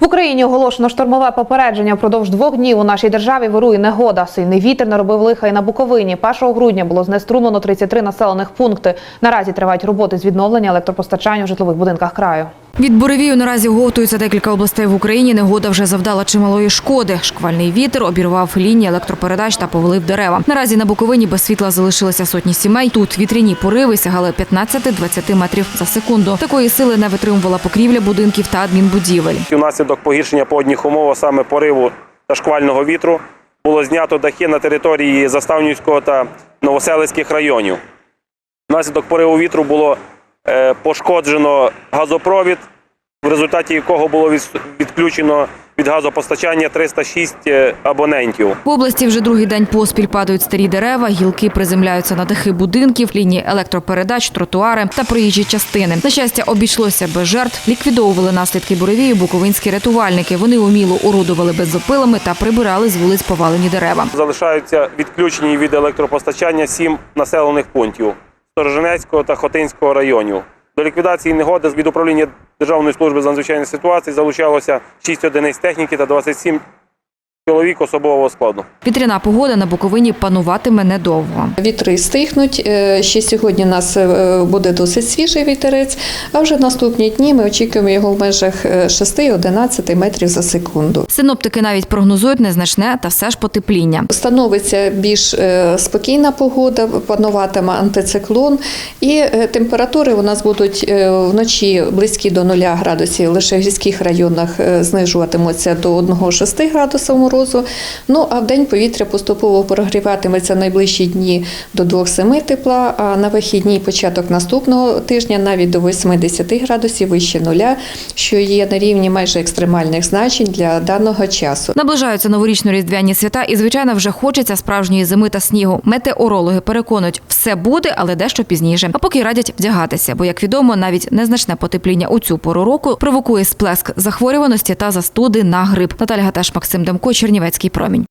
В Україні оголошено штормове попередження. Впродовж двох днів у нашій державі вирує негода. Сильний вітер наробив лиха і на Буковині. 1 грудня було знеструмлено 33 населених пункти. Наразі тривають роботи з відновлення електропостачання у житлових будинках краю. Від буревію наразі готуються декілька областей в Україні. Негода вже завдала чималої шкоди. Шквальний вітер обірвав лінії електропередач та повалив дерева. Наразі на Буковині без світла залишилися сотні сімей. Тут вітряні пориви сягали 15-20 метрів за секунду. Такої сили не витримувала покрівля будинків та адмінбудівель. Внаслідок погіршення погодних умов, саме пориву та шквального вітру, було знято дахи на території Заставнівського та Новоселицьких районів. Внаслідок пориву вітру було е, пошкоджено газопровід, в результаті якого було відключено від газопостачання 306 е, абонентів. В області вже другий день поспіль падають старі дерева, гілки приземляються на дахи будинків, лінії електропередач, тротуари та проїжджі частини. На щастя, обійшлося без жертв. Ліквідовували наслідки буревію буковинські рятувальники. Вони уміло орудували бензопилами та прибирали з вулиць повалені дерева. Залишаються відключені від електропостачання сім населених пунктів Сторожинецького та Хотинського районів. До ліквідації негоди від управління Державної служби з надзвичайних ситуацій залучалося 6 одиниць техніки та 27 чоловік особового складу. Вітряна погода на Буковині пануватиме недовго. Вітри стихнуть. Е, Ще сьогодні у нас е, буде досить свіжий вітерець, а вже наступні дні ми очікуємо його в межах е, 6-11 метрів за секунду. Синоптики навіть прогнозують незначне та все ж потепління. Становиться більш е, спокійна погода, пануватиме антициклон, і е, температури у нас будуть е, вночі близькі до 0 градусів. Лише в гірських районах е, знижуватимуться до 1,6 градуса морозу. Ну а в день повітря поступово прогріватиметься найближчі дні до 2,7 тепла, а на вихідні початок наступного тижня навіть до 80 градусів вище нуля, що є на рівні майже екстремальних значень для даного часу. Наближаються новорічно-різдвяні свята, і звичайно вже хочеться справжньої зими та снігу. Метеорологи переконують, все буде, але дещо пізніше. А поки радять вдягатися, бо як відомо, навіть незначне потепління у цю пору року провокує сплеск захворюваності та застуди на грип. Наталя Гаташ, Максим Демко, Чернівецький промінь.